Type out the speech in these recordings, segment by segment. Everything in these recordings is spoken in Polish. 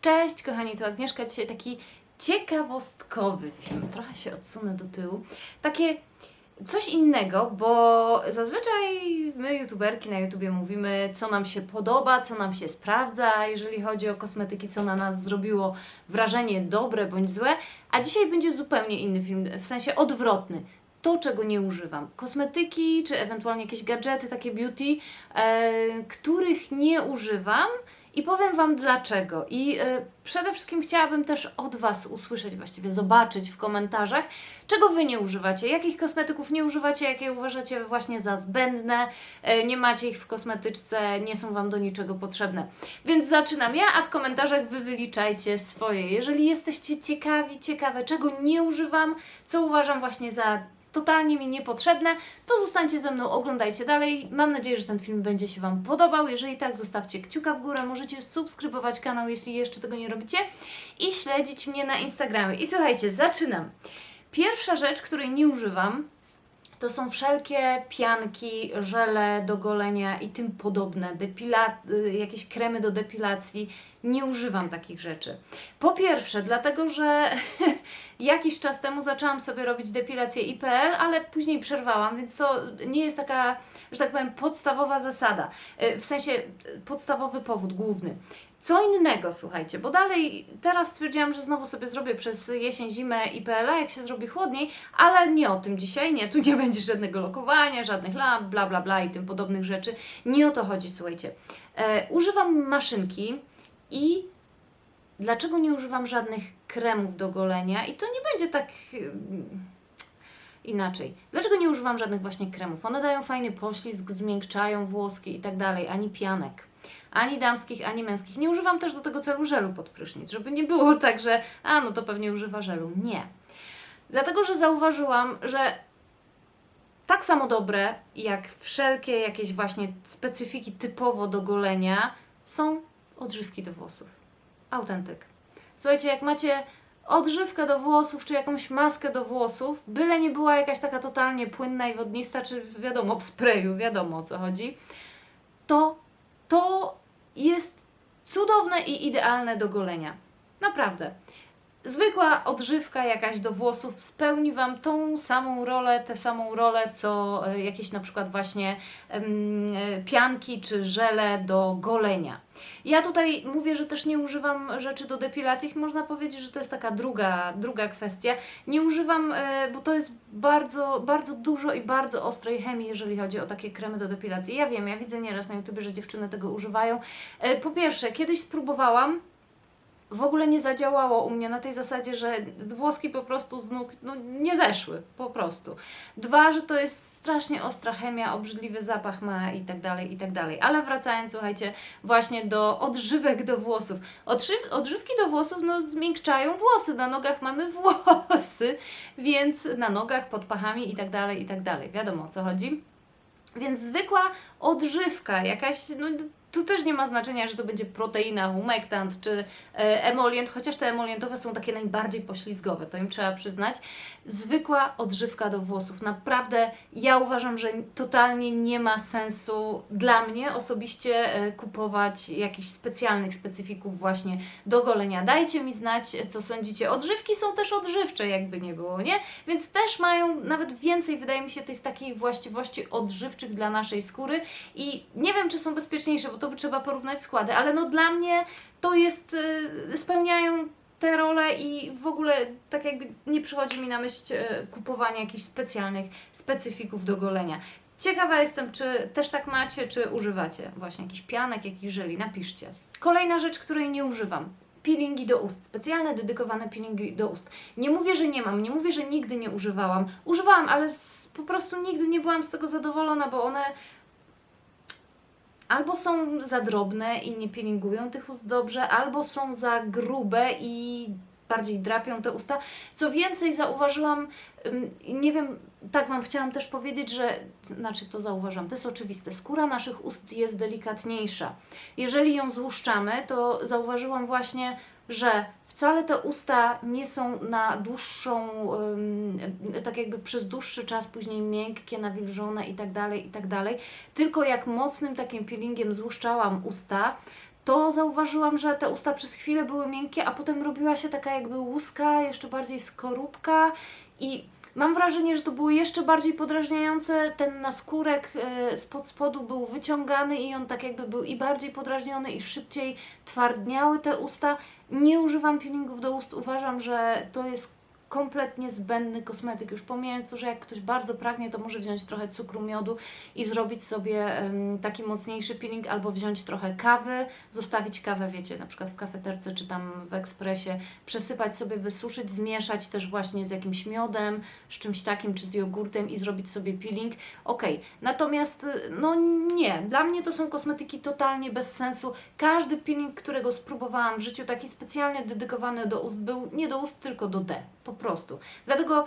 Cześć kochani, tu Agnieszka. Dzisiaj taki ciekawostkowy film. Trochę się odsunę do tyłu. Takie coś innego, bo zazwyczaj my youtuberki na YouTubie mówimy, co nam się podoba, co nam się sprawdza, jeżeli chodzi o kosmetyki, co na nas zrobiło wrażenie dobre bądź złe, a dzisiaj będzie zupełnie inny film, w sensie odwrotny. To, czego nie używam. Kosmetyki, czy ewentualnie jakieś gadżety, takie beauty, e, których nie używam i powiem Wam dlaczego. I e, przede wszystkim chciałabym też od Was usłyszeć, właściwie zobaczyć w komentarzach, czego Wy nie używacie, jakich kosmetyków nie używacie, jakie uważacie właśnie za zbędne, e, nie macie ich w kosmetyczce, nie są Wam do niczego potrzebne. Więc zaczynam ja, a w komentarzach Wy wyliczajcie swoje. Jeżeli jesteście ciekawi, ciekawe, czego nie używam, co uważam właśnie za totalnie mi niepotrzebne, to zostańcie ze mną, oglądajcie dalej. Mam nadzieję, że ten film będzie się Wam podobał. Jeżeli tak, zostawcie kciuka w górę, możecie subskrybować kanał, jeśli jeszcze tego nie robicie i śledzić mnie na Instagramie. I słuchajcie, zaczynam. Pierwsza rzecz, której nie używam, to są wszelkie pianki, żele do golenia i tym podobne, depila- y, jakieś kremy do depilacji. Nie używam takich rzeczy. Po pierwsze, dlatego że jakiś czas temu zaczęłam sobie robić depilację IPL, ale później przerwałam, więc to nie jest taka, że tak powiem, podstawowa zasada. Y, W sensie y, podstawowy powód główny. Co innego, słuchajcie, bo dalej teraz stwierdziłam, że znowu sobie zrobię przez jesień, zimę IPL-a, jak się zrobi chłodniej, ale nie o tym dzisiaj, nie, tu nie będzie żadnego lokowania, żadnych lamp, bla bla bla i tym podobnych rzeczy. Nie o to chodzi, słuchajcie. E, używam maszynki i dlaczego nie używam żadnych kremów do golenia? I to nie będzie tak mm, inaczej. Dlaczego nie używam żadnych właśnie kremów? One dają fajny poślizg, zmiękczają włoski i tak dalej, ani pianek. Ani damskich, ani męskich. Nie używam też do tego celu żelu pod prysznic, żeby nie było tak, że a no to pewnie używa żelu. Nie. Dlatego, że zauważyłam, że tak samo dobre jak wszelkie jakieś właśnie specyfiki typowo do golenia są odżywki do włosów. Autentyk. Słuchajcie, jak macie odżywkę do włosów, czy jakąś maskę do włosów, byle nie była jakaś taka totalnie płynna i wodnista, czy wiadomo, w sprayu, wiadomo o co chodzi, to to jest cudowne i idealne do golenia. Naprawdę. Zwykła odżywka jakaś do włosów spełni Wam tą samą rolę, tę samą rolę, co e, jakieś na przykład właśnie e, pianki czy żele do golenia. Ja tutaj mówię, że też nie używam rzeczy do depilacji. Można powiedzieć, że to jest taka druga, druga kwestia. Nie używam, e, bo to jest bardzo, bardzo dużo i bardzo ostrej chemii, jeżeli chodzi o takie kremy do depilacji. Ja wiem, ja widzę nieraz na YouTube, że dziewczyny tego używają. Po pierwsze, kiedyś spróbowałam, w ogóle nie zadziałało u mnie na tej zasadzie, że włoski po prostu z nóg no, nie zeszły, po prostu. Dwa, że to jest strasznie ostra chemia, obrzydliwy zapach ma i tak dalej, i tak dalej. Ale wracając, słuchajcie, właśnie do odżywek do włosów. Odżyw, odżywki do włosów, no zmiękczają włosy, na nogach mamy włosy, więc na nogach, pod pachami i tak dalej, i tak dalej. Wiadomo o co chodzi. Więc zwykła odżywka, jakaś, no tu też nie ma znaczenia, że to będzie proteina, humektant czy e, emolient, chociaż te emolientowe są takie najbardziej poślizgowe, to im trzeba przyznać. Zwykła odżywka do włosów. Naprawdę ja uważam, że totalnie nie ma sensu dla mnie osobiście e, kupować jakichś specjalnych specyfików właśnie do golenia. Dajcie mi znać, co sądzicie. Odżywki są też odżywcze, jakby nie było, nie? Więc też mają nawet więcej, wydaje mi się, tych takich właściwości odżywczych dla naszej skóry i nie wiem, czy są bezpieczniejsze, bo to by trzeba porównać składy, ale no dla mnie to jest, y, spełniają te role i w ogóle tak jakby nie przychodzi mi na myśl y, kupowania jakichś specjalnych specyfików do golenia. Ciekawa jestem, czy też tak macie, czy używacie właśnie jakichś pianek, jakichś żeli. Napiszcie. Kolejna rzecz, której nie używam. Peelingi do ust. Specjalne, dedykowane peelingi do ust. Nie mówię, że nie mam, nie mówię, że nigdy nie używałam. Używałam, ale po prostu nigdy nie byłam z tego zadowolona, bo one albo są za drobne i nie peelingują tych ust dobrze, albo są za grube i bardziej drapią te usta. Co więcej, zauważyłam, nie wiem, tak Wam chciałam też powiedzieć, że, znaczy to zauważam, to jest oczywiste, skóra naszych ust jest delikatniejsza. Jeżeli ją złuszczamy, to zauważyłam właśnie, że wcale te usta nie są na dłuższą, tak jakby przez dłuższy czas później miękkie, nawilżone i tak dalej, i tak dalej. Tylko jak mocnym takim peelingiem złuszczałam usta, to zauważyłam, że te usta przez chwilę były miękkie, a potem robiła się taka jakby łuska, jeszcze bardziej skorupka i mam wrażenie, że to było jeszcze bardziej podrażniające. Ten naskórek e, spod spodu był wyciągany i on tak jakby był i bardziej podrażniony i szybciej twardniały te usta. Nie używam peelingów do ust. Uważam, że to jest kompletnie zbędny kosmetyk. Już pomijając to, że jak ktoś bardzo pragnie, to może wziąć trochę cukru miodu i zrobić sobie taki mocniejszy peeling, albo wziąć trochę kawy, zostawić kawę, wiecie, na przykład w kafeterce czy tam w ekspresie, przesypać sobie, wysuszyć, zmieszać też właśnie z jakimś miodem, z czymś takim, czy z jogurtem i zrobić sobie peeling. Okej, natomiast no nie, dla mnie to są kosmetyki totalnie bez sensu. Każdy peeling, którego spróbowałam w życiu, taki specjalnie dedykowany do ust, był nie do ust, tylko do D, po prostu. Dlatego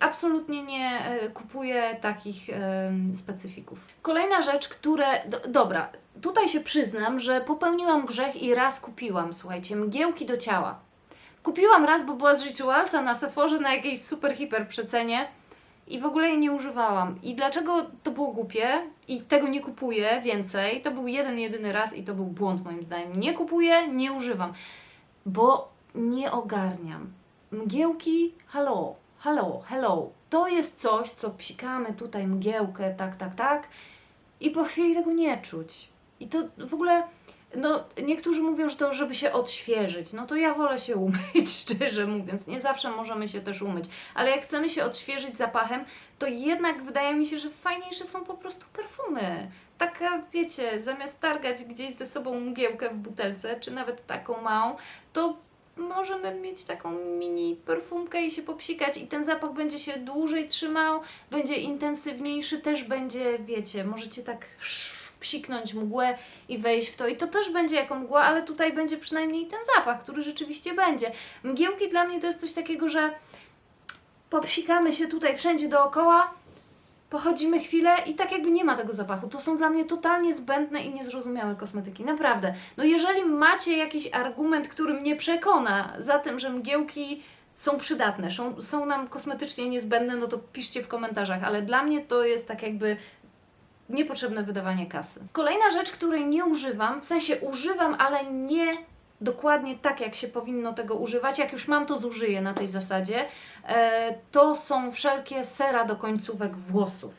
absolutnie nie e, kupuję takich em, specyfików. Kolejna rzecz, które. Do, dobra, tutaj się przyznam, że popełniłam grzech i raz kupiłam, słuchajcie, mgiełki do ciała. Kupiłam raz, bo była z Ritualsa na Sephorze na jakiejś super hiper przecenie i w ogóle jej nie używałam. I dlaczego to było głupie i tego nie kupuję więcej? To był jeden, jedyny raz i to był błąd moim zdaniem. Nie kupuję, nie używam, bo nie ogarniam. Mgiełki, halo, halo, hello. To jest coś, co psikamy tutaj mgiełkę, tak, tak, tak i po chwili tego nie czuć. I to w ogóle, no niektórzy mówią, że to żeby się odświeżyć, no to ja wolę się umyć, szczerze mówiąc. Nie zawsze możemy się też umyć, ale jak chcemy się odświeżyć zapachem, to jednak wydaje mi się, że fajniejsze są po prostu perfumy. Taka, wiecie, zamiast targać gdzieś ze sobą mgiełkę w butelce, czy nawet taką małą, to możemy mieć taką mini perfumkę i się popsikać i ten zapach będzie się dłużej trzymał, będzie intensywniejszy, też będzie, wiecie, możecie tak psiknąć mgłę i wejść w to i to też będzie jako mgła, ale tutaj będzie przynajmniej ten zapach, który rzeczywiście będzie. Mgiełki dla mnie to jest coś takiego, że popsikamy się tutaj wszędzie dookoła, pochodzimy chwilę i tak jakby nie ma tego zapachu. To są dla mnie totalnie zbędne i niezrozumiałe kosmetyki. Naprawdę. No jeżeli macie jakiś argument, który mnie przekona za tym, że mgiełki są przydatne, są, są nam kosmetycznie niezbędne, no to piszcie w komentarzach, ale dla mnie to jest tak jakby niepotrzebne wydawanie kasy. Kolejna rzecz, której nie używam, w sensie używam, ale nie dokładnie tak, jak się powinno tego używać. Jak już mam, to zużyję na tej zasadzie. E, to są wszelkie sera do końcówek włosów.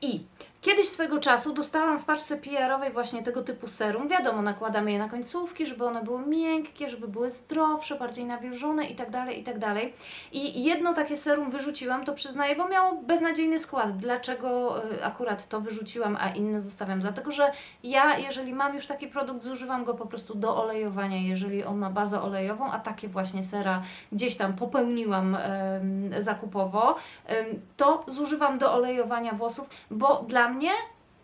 I kiedyś swego czasu dostałam w paczce PR-owej właśnie tego typu serum. Wiadomo, nakładamy je na końcówki, żeby one były miękkie, żeby były zdrowsze, bardziej nawilżone i tak dalej, i tak. I jedno takie serum wyrzuciłam, to przyznaję, bo miało beznadziejny skład. Dlaczego y, akurat to wyrzuciłam, a inne zostawiam? Dlatego, że ja, jeżeli mam już taki produkt, zużywam go po prostu do olejowania, jeżeli on ma bazę olejową, a takie właśnie sera gdzieś tam popełniłam zakupowo, to zużywam do olejowania włosów, bo dla mnie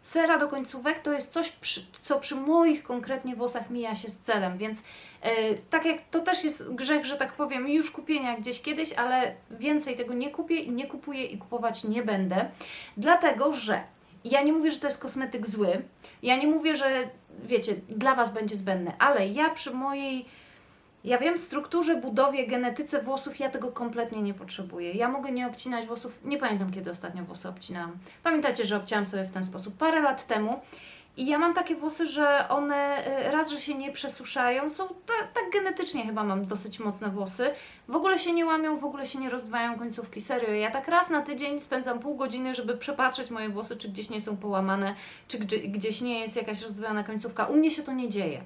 sera do końcówek to jest coś, przy, co przy moich konkretnie włosach mija się z celem, więc e, tak jak to też jest grzech, że tak powiem, już kupienia gdzieś kiedyś, ale więcej tego nie kupię i nie kupuję i kupować nie będę, dlatego że ja nie mówię, że to jest kosmetyk zły, ja nie mówię, że wiecie, dla Was będzie zbędny, ale ja przy mojej ja wiem, strukturze, budowie, genetyce włosów ja tego kompletnie nie potrzebuję. Ja mogę nie obcinać włosów. Nie pamiętam, kiedy ostatnio włosy obcinałam. Pamiętacie, że obcięłam sobie w ten sposób parę lat temu. I ja mam takie włosy, że one y, raz, że się nie przesuszają, są ta- tak genetycznie chyba mam dosyć mocne włosy. W ogóle się nie łamią, w ogóle się nie rozdywają końcówki. Serio, ja tak raz na tydzień spędzam pół godziny, żeby przepatrzeć moje włosy, czy gdzieś nie są połamane, czy gdzie, gdzieś nie jest jakaś rozdwojona końcówka. U mnie się to nie dzieje.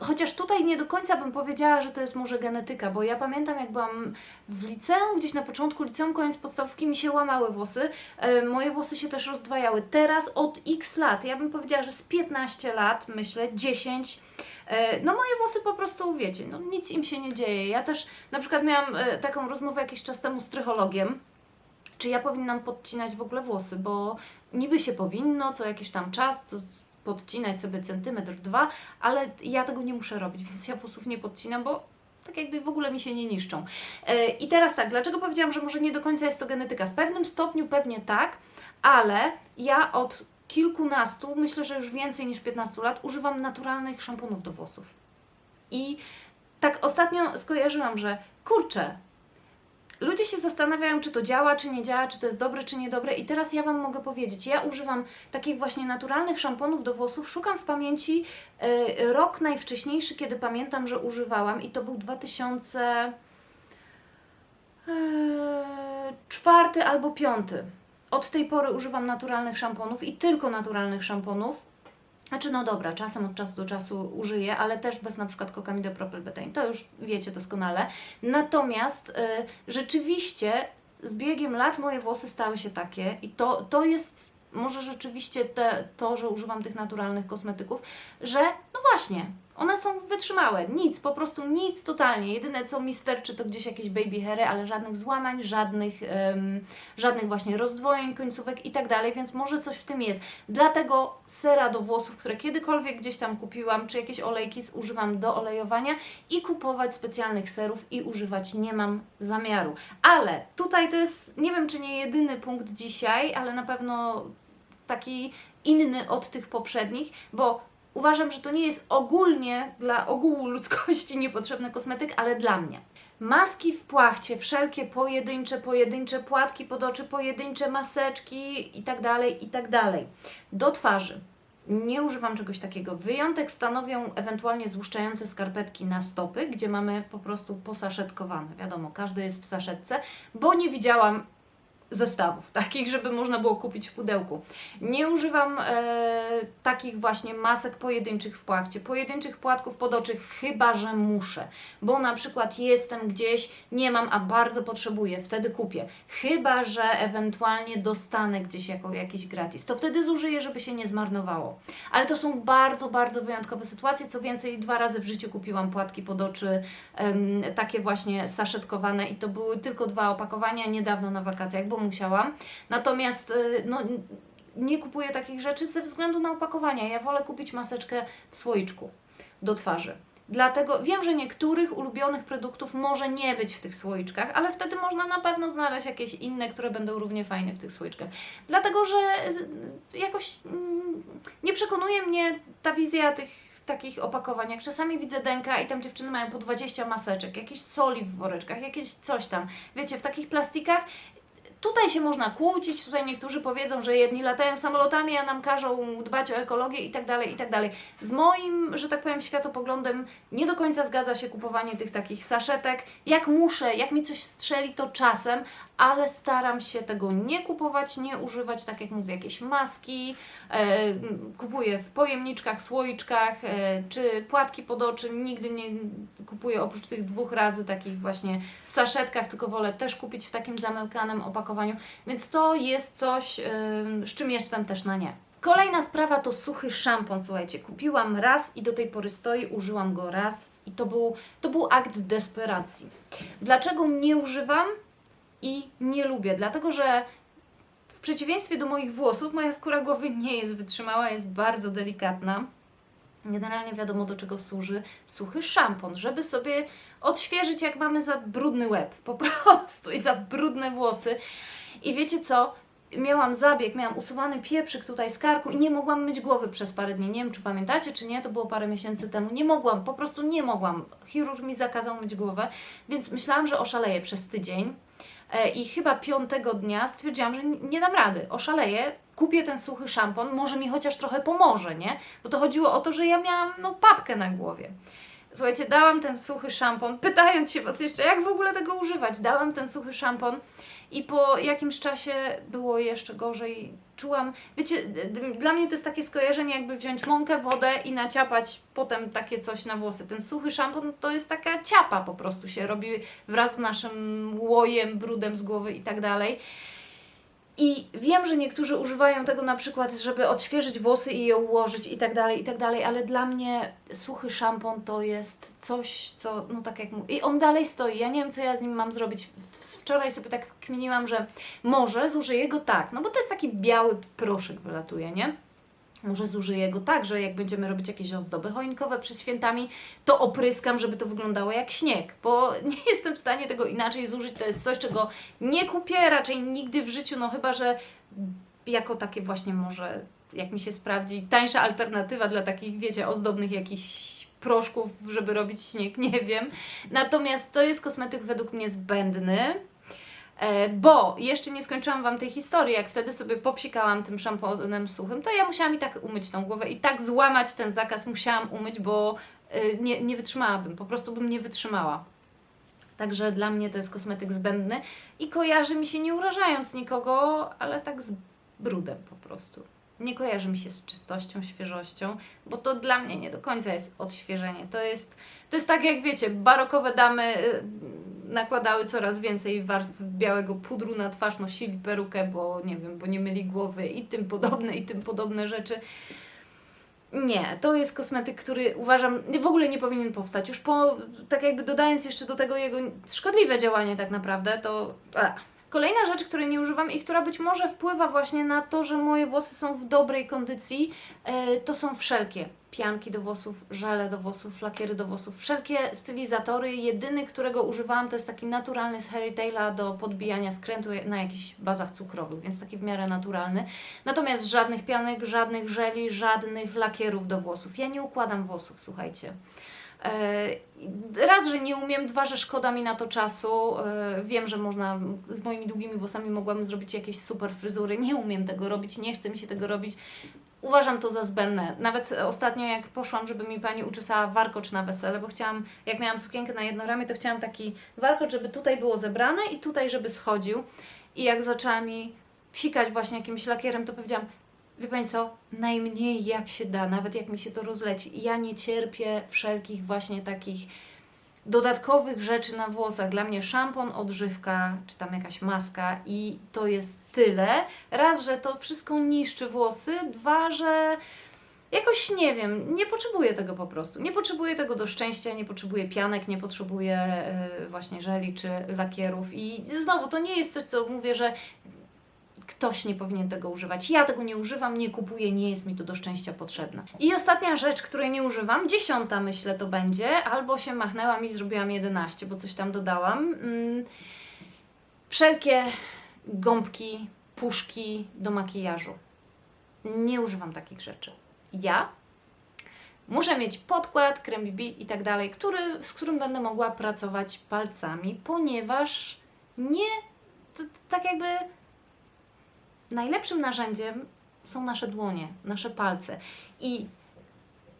Chociaż tutaj nie do końca bym powiedziała, że to jest może genetyka, bo ja pamiętam jak byłam w liceum, gdzieś na początku liceum, koniec podstawówki mi się łamały włosy. E, moje włosy się też rozdwajały. Teraz od x lat, ja bym powiedziała, że z 15 lat, myślę, 10 E, No moje włosy po prostu, wiecie, no nic im się nie dzieje. Ja też na przykład miałam e, taką rozmowę jakiś czas temu z trychologiem, czy ja powinnam podcinać w ogóle włosy, bo niby się powinno co jakiś tam czas co podcinać sobie centymetr, dwa, ale ja tego nie muszę robić, więc ja włosów nie podcinam, bo tak jakby w ogóle mi się nie niszczą. E, I teraz tak, dlaczego powiedziałam, że może nie do końca jest to genetyka? W pewnym stopniu pewnie tak, ale ja od kilkunastu, myślę, że już więcej niż 15 lat, używam naturalnych szamponów do włosów. I tak ostatnio skojarzyłam, że kurczę, ludzie się zastanawiają, czy to działa, czy nie działa, czy to jest dobre, czy niedobre. I teraz ja Wam mogę powiedzieć, ja używam takich właśnie naturalnych szamponów do włosów. Szukam w pamięci y, rok najwcześniejszy, kiedy pamiętam, że używałam, i to był 2000 Eee, czwarty albo piąty. Od tej pory używam naturalnych szamponów i tylko naturalnych szamponów. Znaczy, no dobra, czasem od czasu do czasu użyję, ale też bez na przykład kokamido propylbetaine. To już wiecie doskonale. Natomiast y, rzeczywiście z biegiem lat moje włosy stały się takie i to, to jest może rzeczywiście te, to, że używam tych naturalnych kosmetyków, że właśnie, one są wytrzymałe, nic, po prostu nic totalnie. Jedyne co mi sterczy to gdzieś jakieś baby hairy, ale żadnych złamań, żadnych, em, żadnych właśnie rozdwojeń końcówek i tak dalej, więc może coś w tym jest. Dlatego sera do włosów, które kiedykolwiek gdzieś tam kupiłam, czy jakieś olejki używam do olejowania i kupować specjalnych serów i używać nie mam zamiaru. Ale tutaj to jest, nie wiem czy nie jedyny punkt dzisiaj, ale na pewno taki inny od tych poprzednich, bo uważam, że to nie jest ogólnie dla ogółu ludzkości niepotrzebny kosmetyk, ale dla mnie. Maski w płachcie, wszelkie pojedyncze, pojedyncze płatki pod oczy, pojedyncze maseczki i tak dalej, i tak. Do twarzy. Nie używam czegoś takiego. Wyjątek stanowią ewentualnie złuszczające skarpetki na stopy, gdzie mamy po prostu posaszetkowane. Wiadomo, każdy jest w saszetce, bo nie widziałam zestawów, takich, żeby można było kupić w pudełku. Nie używam e, takich właśnie masek pojedynczych w płachcie, pojedynczych płatków pod oczy, chyba że muszę, bo na przykład jestem gdzieś, nie mam, a bardzo potrzebuję, wtedy kupię. Chyba że ewentualnie dostanę gdzieś jako jakiś gratis, to wtedy zużyję, żeby się nie zmarnowało. Ale to są bardzo, bardzo wyjątkowe sytuacje. Co więcej, dwa razy w życiu kupiłam płatki pod oczy, em, takie właśnie saszetkowane, i to były tylko dwa opakowania niedawno na wakacjach, bo musiałam. Natomiast y, no, nie kupuję takich rzeczy ze względu na opakowania. Ja wolę kupić maseczkę w słoiczku do twarzy. Dlatego wiem, że niektórych ulubionych produktów może nie być w tych słoiczkach, ale wtedy można na pewno znaleźć jakieś inne, które będą równie fajne w tych słoiczkach. Dlatego, że y, jakoś mm, nie przekonuje mnie ta wizja tych takich opakowań. Jak czasami widzę denka i tam dziewczyny mają po 20 maseczek, jakieś soli w woreczkach, jakieś coś tam. Wiecie, w takich plastikach Tutaj się można kłócić, tutaj niektórzy powiedzą, że jedni latają samolotami, a nam każą dbać o ekologię i tak dalej, i tak dalej. Z moim, że tak powiem, światopoglądem nie do końca zgadza się kupowanie tych takich saszetek. Jak muszę, jak mi coś strzeli, to czasem, ale staram się tego nie kupować, nie używać, tak jak mówię, jakieś maski, e, kupuję w pojemniczkach, słoiczkach, e, czy płatki pod oczy, nigdy nie kupuję oprócz tych dwóch razy takich właśnie w saszetkach, tylko wolę też kupić w takim zamykanym opakowaniu, więc to jest coś, ym, z czym jestem też na nie. Kolejna sprawa to suchy szampon, słuchajcie, kupiłam raz i do tej pory stoi, użyłam go raz i to był, to był akt desperacji. Dlaczego nie używam i nie lubię? Dlatego, że w przeciwieństwie do moich włosów, moja skóra głowy nie jest wytrzymała, jest bardzo delikatna. Generalnie wiadomo do czego służy suchy szampon, żeby sobie odświeżyć jak mamy za brudny łeb, po prostu i za brudne włosy. I wiecie co? Miałam zabieg, miałam usuwany pieprzyk tutaj z karku i nie mogłam myć głowy przez parę dni. Nie wiem, czy pamiętacie, czy nie, to było parę miesięcy temu. Nie mogłam, po prostu nie mogłam. Chirurg mi zakazał myć głowę, więc myślałam, że oszaleję przez tydzień. E, I chyba piątego dnia stwierdziłam, że nie dam rady, oszaleję, kupię ten suchy szampon, może mi chociaż trochę pomoże, nie? Bo to chodziło o to, że ja miałam no papkę na głowie. Słuchajcie, dałam ten suchy szampon, pytając się Was jeszcze, jak w ogóle tego używać. Dałam ten suchy szampon i po jakimś czasie było jeszcze gorzej. Czułam, wiecie, dla mnie to jest takie skojarzenie, jakby wziąć mąkę, wodę i naciapać potem takie coś na włosy. Ten suchy szampon to jest taka ciapa po prostu się robi wraz z naszym łojem, brudem z głowy i tak dalej. I wiem, że niektórzy używają tego na przykład, żeby odświeżyć włosy i je ułożyć i tak dalej, i tak dalej, ale dla mnie suchy szampon to jest coś, co, no tak jak mówię, i on dalej stoi, ja nie wiem, co ja z nim mam zrobić. Wczoraj sobie tak kminiłam, że może zużyję go tak, no bo to jest taki biały proszek wylatuje, nie? Może zużyję go tak, że jak będziemy robić jakieś ozdoby choinkowe przed świętami, to opryskam, żeby to wyglądało jak śnieg, bo nie jestem w stanie tego inaczej zużyć. To jest coś, czego nie kupię raczej nigdy w życiu, no chyba, że jako takie właśnie może, jak mi się sprawdzi, tańsza alternatywa dla takich, wiecie, ozdobnych jakichś proszków, żeby robić śnieg, nie wiem. Natomiast to jest kosmetyk według mnie zbędny. E, bo jeszcze nie skończyłam Wam tej historii, jak wtedy sobie popsikałam tym szamponem suchym, to ja musiałam i tak umyć tą głowę i tak złamać ten zakaz musiałam umyć, bo e, nie, nie wytrzymałabym, po prostu bym nie wytrzymała. Także dla mnie to jest kosmetyk zbędny i kojarzy mi się nie urażając nikogo, ale tak z brudem po prostu. Nie kojarzy mi się z czystością, świeżością, bo to dla mnie nie do końca jest odświeżenie. To jest, to jest tak jak wiecie, barokowe damy y, nakładały coraz więcej warstw białego pudru na twarz, nosili perukę, bo nie wiem, bo nie myli głowy i tym podobne, i tym podobne rzeczy. Nie, to jest kosmetyk, który uważam w ogóle nie powinien powstać. Już po, tak jakby dodając jeszcze do tego jego szkodliwe działanie tak naprawdę, to... Kolejna rzecz, której nie używam i która być może wpływa właśnie na to, że moje włosy są w dobrej kondycji, e, to są wszelkie pianki do włosów, żele do włosów, lakiery do włosów, wszelkie stylizatory. Jedyny, którego używałam, to jest taki naturalny z Harry Taila do podbijania skrętu na jakichś bazach cukrowych, więc taki w miarę naturalny. Natomiast żadnych pianek, żadnych żeli, żadnych lakierów do włosów. Ja nie układam włosów, słuchajcie. E, Raz, że nie umiem, dwa, że szkoda mi na to czasu. E, Wiem, że można, z moimi długimi włosami mogłabym zrobić jakieś super fryzury. Nie umiem tego robić, nie chce mi się tego robić. Uważam to za zbędne. Nawet ostatnio, jak poszłam, żeby mi pani uczesała warkocz na wesele, bo chciałam, jak miałam sukienkę na jedno ramię, to chciałam taki warkocz, żeby tutaj było zebrane i tutaj, żeby schodził. I jak zaczęła mi psikać właśnie jakimś lakierem, to powiedziałam, Wie Pani co? Najmniej jak się da, nawet jak mi się to rozleci. Ja nie cierpię wszelkich właśnie takich dodatkowych rzeczy na włosach. Dla mnie szampon, odżywka, czy tam jakaś maska i to jest tyle. Raz, że to wszystko niszczy włosy, dwa, że jakoś nie wiem, nie potrzebuję tego po prostu. Nie potrzebuję tego do szczęścia, nie potrzebuję pianek, nie potrzebuję e, właśnie żeli czy lakierów i znowu to nie jest coś, co mówię, że ktoś nie powinien tego używać. Ja tego nie używam, nie kupuję, nie jest mi to do szczęścia potrzebne. I ostatnia rzecz, której nie używam, dziesiąta myślę to będzie, albo się machnęłam i zrobiłam 11, bo coś tam dodałam. Mm, wszelkie gąbki, puszki do makijażu. Nie używam takich rzeczy. Ja muszę mieć podkład, krem BB i tak dalej, który, z którym będę mogła pracować palcami, ponieważ nie, to, to tak jakby najlepszym narzędziem są nasze dłonie, nasze palce. I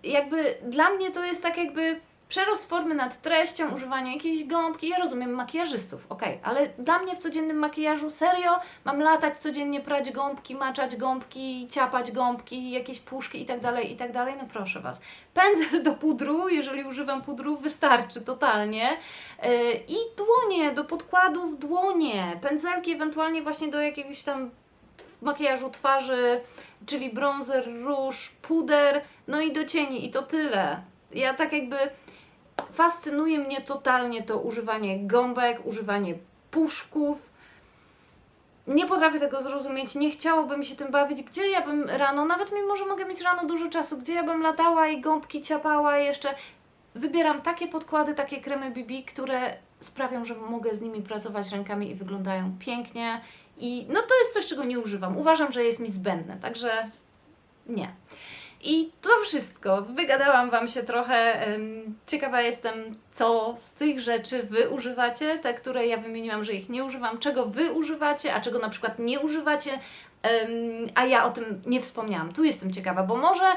jakby dla mnie to jest tak jakby przerost formy nad treścią, używanie jakiejś gąbki. Ja rozumiem makijażystów, okej, ale dla mnie w codziennym makijażu serio mam latać codziennie, prać gąbki, maczać gąbki, ciapać gąbki, jakieś puszki i tak dalej, i tak. No proszę Was. Pędzel do pudru, jeżeli używam pudru, wystarczy totalnie. Yy, I dłonie, do podkładów dłonie, pędzelki ewentualnie właśnie do jakiegoś tam makijażu twarzy, czyli bronzer, róż, puder, no i do cieni i to tyle. Ja tak jakby fascynuje mnie totalnie to używanie gąbek, używanie puszków. Nie potrafię tego zrozumieć, nie chciałoby mi się tym bawić. Gdzie ja bym rano, nawet mimo, że mogę mieć rano dużo czasu, gdzie ja bym latała i gąbki ciapała jeszcze wybieram takie podkłady, takie kremy BB, które sprawią, że mogę z nimi pracować rękami i wyglądają pięknie. I no to jest coś, czego nie używam. Uważam, że jest mi zbędne, także nie. I to wszystko. Wygadałam Wam się trochę. Ciekawa jestem, co z tych rzeczy Wy używacie, te, które ja wymieniłam, że ich nie używam, czego Wy używacie, a czego na przykład nie używacie, a ja o tym nie wspomniałam. Tu jestem ciekawa, bo może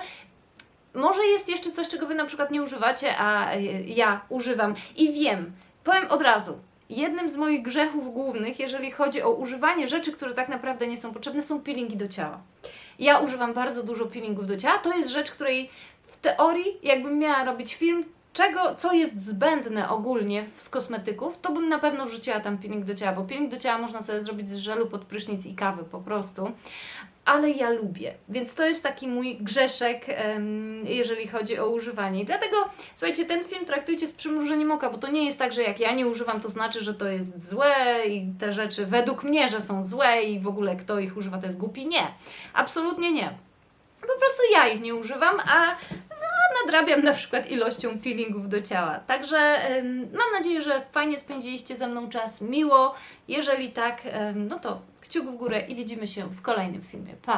może jest jeszcze coś, czego Wy na przykład nie używacie, a e, ja używam i wiem, powiem od razu, jednym z moich grzechów głównych, jeżeli chodzi o używanie rzeczy, które tak naprawdę nie są potrzebne, są peelingi do ciała. Ja używam bardzo dużo peelingów do ciała. To jest rzecz, której w teorii, jakbym miała robić film, czego, co jest zbędne ogólnie z kosmetyków, to bym na pewno wrzuciła tam peeling do ciała, bo peeling do ciała można sobie zrobić z żelu pod prysznic i kawy po prostu. Ale ja lubię, więc to jest taki mój grzeszek, jeżeli chodzi o używanie. I dlatego, słuchajcie, ten film traktujcie z przymrużeniem oka, bo to nie jest tak, że jak ja nie używam, to znaczy, że to jest złe i te rzeczy według mnie, że są złe i w ogóle kto ich używa, to jest głupi. Nie, absolutnie nie. Po prostu ja ich nie używam, a nadrabiam na przykład ilością peelingów do ciała. Także mam nadzieję, że fajnie spędziliście ze mną czas, miło. Jeżeli tak, no to kciuk w górę i widzimy się w kolejnym filmie. Pa!